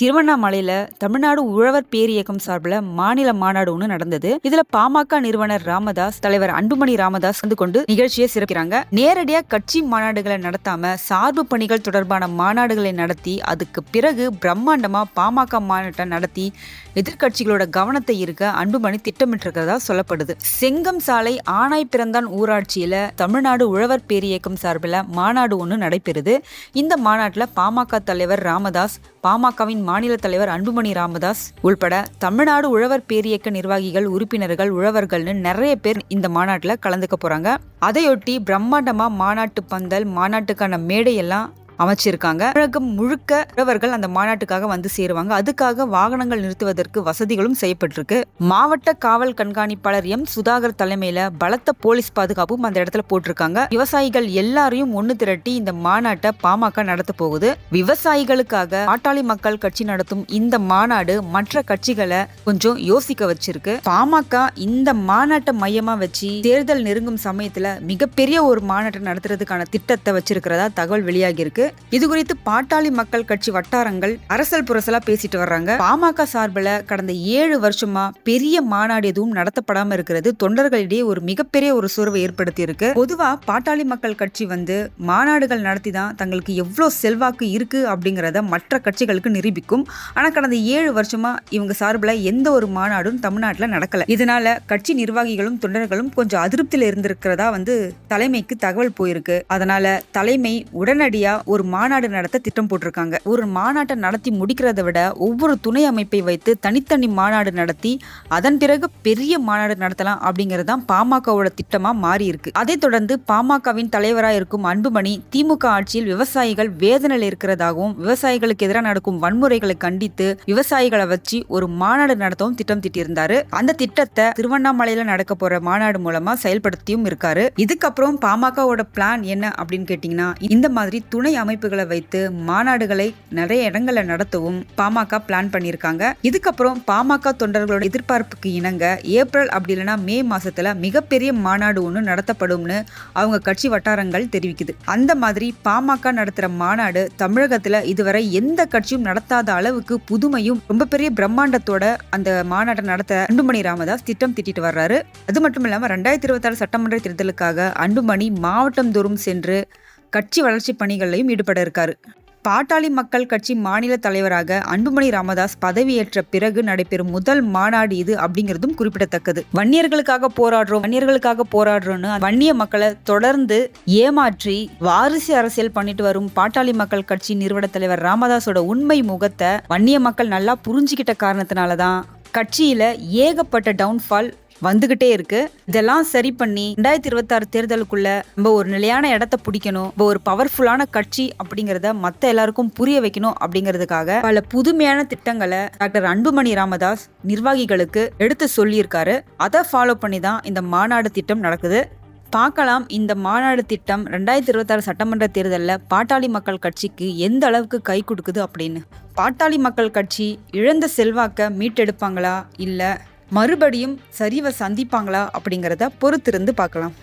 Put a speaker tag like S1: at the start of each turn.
S1: திருவண்ணாமலையில தமிழ்நாடு உழவர் பேரியக்கம் சார்பில் மாநில மாநாடு ஒன்று நடந்தது. இதுல பாமக நிறுவனர் ராமதாஸ் தலைவர் அன்புமணி ராமதாஸ் வந்து கொண்டு நிகழ்ச்சியை சிறப்பிக்கிறாங்க. நேரடியா கட்சி மாநாடுகளை நடத்தாம சார்பு பணிகள் தொடர்பான மாநாடுகளை நடத்தி அதுக்கு பிறகு பிரம்மாண்டமா பாமக மாநாட்டை நடத்தி எதிர்க்கட்சிகளோட கவனத்தை ஈர்க்க அன்புமணி திட்டமிட்டிருக்கிறதா சொல்லப்படுது. செங்கம் சாலை ஆனாய் பிறந்தான் ஊராட்சியில தமிழ்நாடு உழவர் பேரியக்கம் சார்பில் மாநாடு ஒன்று நடைபெறுது. இந்த மாநாட்டில் பாமக தலைவர் ராமதாஸ் பாமகவின் மாநில தலைவர் அன்புமணி ராமதாஸ் உள்பட தமிழ்நாடு உழவர் பேரியக்க நிர்வாகிகள் உறுப்பினர்கள் உழவர்கள்னு நிறைய பேர் இந்த மாநாட்டில் கலந்துக்க போறாங்க. அதையொட்டி பிரம்மாண்டமா மாநாட்டு பந்தல் மாநாட்டுக்கான மேடையெல்லாம் அமைச்சிருக்காங்க. தமிழகம் முழுக்க உழவர்கள் அந்த மாநாட்டுக்காக வந்து சேருவாங்க. அதுக்காக வாகனங்கள் நிறுத்துவதற்கு வசதிகளும் செய்யப்பட்டிருக்கு. மாவட்ட காவல் கண்காணிப்பாளர் எம். சுதாகர் தலைமையில பலத்த போலீஸ் பாதுகாப்பும் அந்த இடத்துல போட்டிருக்காங்க. விவசாயிகள் எல்லாரையும் ஒண்ணு திரட்டி இந்த மாநாட்டை பாமக நடத்த போகுது. விவசாயிகளுக்காக பாட்டாளி மக்கள் கட்சி நடத்தும் இந்த மாநாடு மற்ற கட்சிகளை கொஞ்சம் யோசிக்க வச்சிருக்கு. பாமக இந்த மாநாட்டை மையமா வச்சு தேர்தல் நெருங்கும் சமயத்துல மிகப்பெரிய ஒரு மாநாட்டை நடத்துறதுக்கான திட்டத்தை வச்சிருக்கிறதா தகவல் வெளியாகி இருக்கு இது குறித்து பாட்டாளி மக்கள் கட்சி வட்டாரங்கள் அரசல் புரசலா பேசிட்டு வர்றாங்க. பாமக சார்பில் கடந்த ஏழு வருஷமா பெரிய மாநாடு எதுவும் நடத்தப்படாம இருக்கிறது. தொண்டர்களிடையே ஒரு மிகப்பெரிய ஒரு சோர்வை ஏற்படுத்தி இருக்கு பொதுவா பாட்டாளி மக்கள் கட்சி வந்து மாநாடுகள் நடத்தி தான் தங்களுக்கு எவ்வளோ செல்வாக்கு இருக்கு அப்படிங்கிறத மற்ற கட்சிகளுக்கு நிரூபிக்கும். ஆனா கடந்த ஏழு வருஷமா இவங்க சார்பில் எந்த ஒரு மாநாடும் தமிழ்நாட்டில் நடக்கல. இதனால கட்சி நிர்வாகிகளும் தொண்டர்களும் கொஞ்சம் அதிருப்தியில் இருந்திருக்கிறதா வந்து தலைமைக்கு தகவல் போயிருக்கு. அதனால தலைமை உடனடியா ஒரு மாநாடு நடத்த திட்டம் போட்டிருக்காங்க. ஒரு மாநாட்டை நடத்தி முடிக்கிறத விட ஒவ்வொரு துணை அமைப்பை வைத்து தனித்தனி மாநாடு நடத்தி அதன் பிறகு பெரிய மாநாடு நடத்தலாம் அப்படிங்கிறது தான் பாமகவோட திட்டமா மாறி இருக்கு அதைத் தொடர்ந்து பாமகவின் தலைவராக இருக்கும் அன்புமணி திமுக ஆட்சியில் விவசாயிகள் வேதனையில் இருக்கிறதாகவும் விவசாயிகளுக்கு எதிராக நடக்கும் வன்முறைகளை கண்டித்து விவசாயிகளை வச்சு ஒரு மாநாடு நடத்தவும் திட்டம் திட்டியிருந்தாரு. அந்த திட்டத்தை திருவண்ணாமலையில நடக்க போற மாநாடு மூலமா செயல்படுத்தியும் இருக்காரு. இதுக்கப்புறம் பாமகவோட பிளான் என்ன அப்படின்னு கேட்டீங்கன்னா இந்த மாதிரி துணை அமைப்புகளை வைத்து மாநாடுகளை நிறைய இடங்களை நடத்தவும் பாமக பிளான் பண்ணியிருக்காங்க. இதுக்கப்புறம் பாமக தொண்டர்களோட எதிர்பார்ப்புக்கு இணங்க ஏப்ரல் அப்படி இல்லைன்னா மே மாசத்துல மிகப்பெரிய மாநாடு ஒன்று நடத்தப்படும்னு அவங்க கட்சி வட்டாரங்கள் தெரிவிக்குது. அந்த மாதிரி பாமக நடத்துகிற மாநாடு தமிழகத்தில் இதுவரை எந்த கட்சியும் நடத்தாத அளவுக்கு புதுமையும் ரொம்ப பெரிய பிரம்மாண்டத்தோட அந்த மாநாட்டை நடத்த அன்புமணி ராமதாஸ் திட்டம் திட்டிட்டு வர்றாரு. அது மட்டும் இல்லாமல் ரெண்டாயிரத்தி இருபத்தாறு சட்டமன்ற தேர்தலுக்காக அன்புமணி மாவட்டம் தோறும் சென்று கட்சி வளர்ச்சி பணிகளையும் ஈடுபட இருக்காரு. பாட்டாளி மக்கள் கட்சி மாநில தலைவராக அன்புமணி ராமதாஸ் பதவியேற்ற பிறகு நடைபெறும் முதல் மாநாடு இது அப்படிங்கிறதும் குறிப்பிடத்தக்கது. வன்னியர்களுக்காக போராடுறோம் வன்னியர்களுக்காக போராடுறோம்னு வன்னிய மக்களை தொடர்ந்து ஏமாற்றி வாரிசு அரசியல் பண்ணிட்டு வரும் பாட்டாளி மக்கள் கட்சி நிறுவன தலைவர் ராமதாஸோட உண்மை முகத்தை வன்னிய மக்கள் நல்லா புரிஞ்சுக்கிட்ட காரணத்தினால தான் கட்சியில ஏகப்பட்ட டவுன்ஃபால் வந்துகிட்டே இருக்கு. இதெல்லாம் சரி பண்ணி ரெண்டாயிரத்தி இருபத்தாறு தேர்தலுக்குள்ள நம்ம ஒரு நிலையான இடத்த பிடிக்கணும். நம்ம ஒரு பவர்ஃபுல்லான கட்சி அப்படிங்கிறத மத்த எல்லாருக்கும் புரிய வைக்கணும் அப்படிங்கிறதுக்காக பல புதுமையான திட்டங்களை டாக்டர் அன்புமணி ராமதாஸ் நிர்வாகிகளுக்கு எடுத்து சொல்லியிருக்காரு. அதை ஃபாலோ பண்ணி தான் இந்த மாநாடு திட்டம் நடக்குது. பார்க்கலாம் இந்த மாநாடு திட்டம் ரெண்டாயிரத்தி இருபத்தாறு சட்டமன்ற தேர்தலில் பாட்டாளி மக்கள் கட்சிக்கு எந்த அளவுக்கு கை கொடுக்குது அப்படின்னு. பாட்டாளி மக்கள் கட்சி இழந்த செல்வாக்க மீட்டெடுப்பாங்களா? இல்லை மறுபடியும் சரிவை சந்திப்பாங்களா அப்படிங்கிறத பொறுத்திருந்து பார்க்கலாம்.